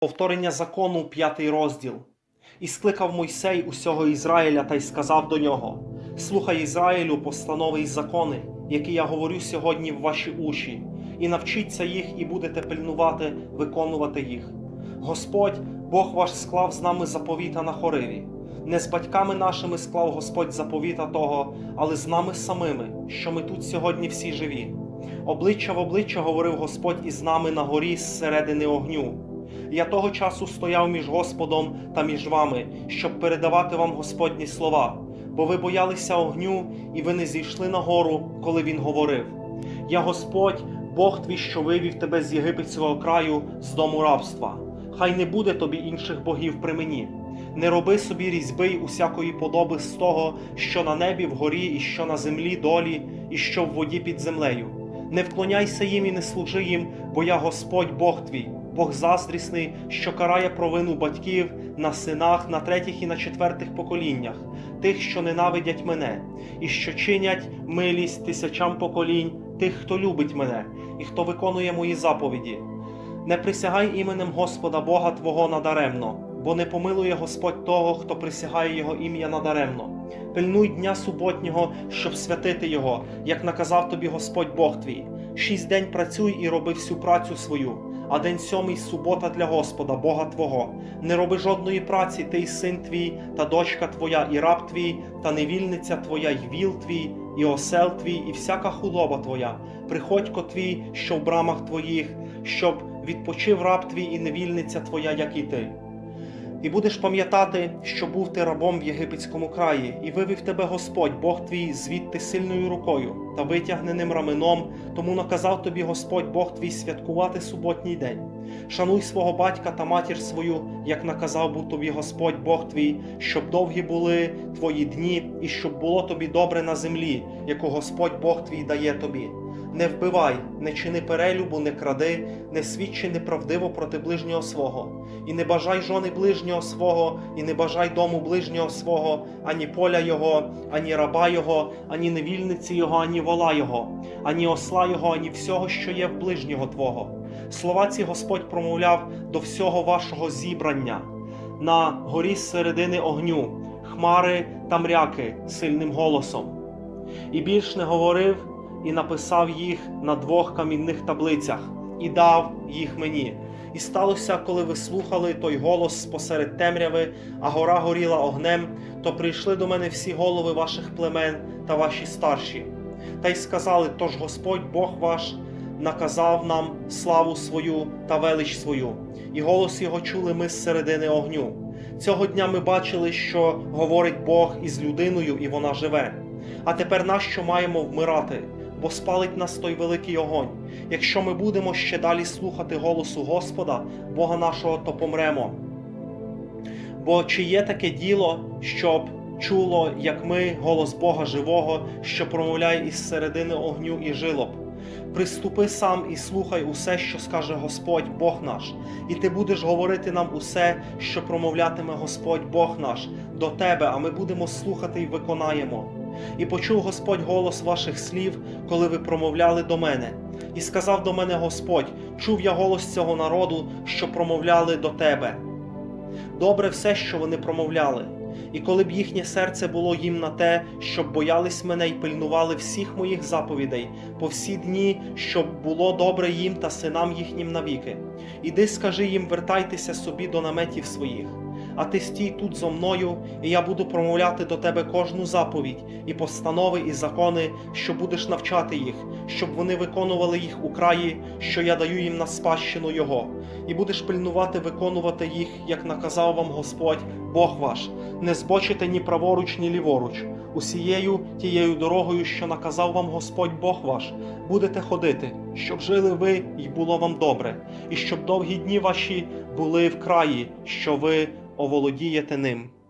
Повторення закону, п'ятий розділ. І скликав Мойсей усього Ізраїля та й сказав до нього: Слухай Ізраїлю, постанови й закони, які я говорю сьогодні в ваші уші, і навчіться їх, і будете пильнувати, виконувати їх. Господь, Бог ваш склав з нами заповіта на хориві. Не з батьками нашими склав Господь заповіта того, але з нами самими, що ми тут сьогодні всі живі. Обличчя в обличчя говорив Господь із нами на горі зсередини огню. Я того часу стояв між Господом та між вами, щоб передавати вам Господні слова, бо ви боялися огню, і ви не зійшли на гору, коли він говорив: Я Господь, Бог твій, що вивів тебе з єгипетського краю, з дому рабства. Хай не буде тобі інших богів при мені. Не роби собі різьби й усякої подоби з того, що на небі вгорі, і що на землі долі, і що в воді під землею. Не вклоняйся їм і не служи їм, бо я Господь Бог твій, Бог заздрісний, що карає провину батьків на синах, на третіх і на четвертих поколіннях, тих, що ненавидять мене, і що чинять милість тисячам поколінь, тих, хто любить мене, і хто виконує мої заповіді. Не присягай іменем Господа Бога Твого надаремно, бо не помилує Господь того, хто присягає Його ім'я надаремно. Пильнуй дня суботнього, щоб святити Його, як наказав тобі Господь Бог твій. Шість день працюй і роби всю працю свою, а день сьомий субота для Господа, Бога Твого. Не роби жодної праці, ти й син твій, та дочка твоя, і раб твій, та невільниця твоя, й віл твій, і осел твій, і всяка хулоба твоя, приходько твій, що в брамах твоїх, щоб відпочив раб твій і невільниця твоя, як і ти. І будеш пам'ятати, що був ти рабом в єгипетському краї, і вивів тебе Господь, Бог твій, звідти сильною рукою та витягненим раменом, тому наказав тобі Господь Бог твій святкувати суботній день. Шануй свого батька та матір свою, як наказав був тобі Господь Бог твій, щоб довгі були твої дні, і щоб було тобі добре на землі, яку Господь Бог твій дає тобі. Не вбивай, не чини перелюбу, не кради, не свідчи неправдиво проти ближнього свого, і не бажай жони ближнього свого, і не бажай дому ближнього свого, ані поля його, ані раба його, ані невільниці його, ані вола його, ані осла його, ані всього, що є в ближнього твого. Слова ці Господь промовляв до всього вашого зібрання на горі з середини огню, хмари та мряки сильним голосом. І більш не говорив і написав їх на двох камінних таблицях, і дав їх мені. І сталося, коли ви слухали той голос посеред темряви, а гора горіла огнем, то прийшли до мене всі голови ваших племен та ваші старші. Та й сказали: тож Господь Бог ваш наказав нам славу свою та велич свою, і голос його чули ми з середини огню. Цього дня ми бачили, що говорить Бог із людиною, і вона живе. А тепер нащо маємо вмирати? бо спалить нас той великий огонь. Якщо ми будемо ще далі слухати голосу Господа, Бога нашого, то помремо. Бо чи є таке діло, щоб чуло, як ми, голос Бога живого, що промовляє із середини огню і жилоб? Приступи сам і слухай усе, що скаже Господь Бог наш, і ти будеш говорити нам усе, що промовлятиме Господь Бог наш до тебе, а ми будемо слухати і виконаємо. І почув Господь голос ваших слів, коли ви промовляли до мене. І сказав до мене Господь: чув я голос цього народу, що промовляли до тебе. Добре все, що вони промовляли. І коли б їхнє серце було їм на те, щоб боялись мене й пильнували всіх моїх заповідей по всі дні, щоб було добре їм та синам їхнім навіки. Іди, скажи їм, вертайтеся собі до наметів своїх а ти стій тут зо мною, і я буду промовляти до тебе кожну заповідь, і постанови, і закони, що будеш навчати їх, щоб вони виконували їх у краї, що я даю їм на спадщину Його, і будеш пильнувати виконувати їх, як наказав вам Господь, Бог ваш, не збочите ні праворуч, ні ліворуч. Усією тією дорогою, що наказав вам Господь Бог ваш, будете ходити, щоб жили ви і було вам добре, і щоб довгі дні ваші були в краї, що ви оволодієте ним.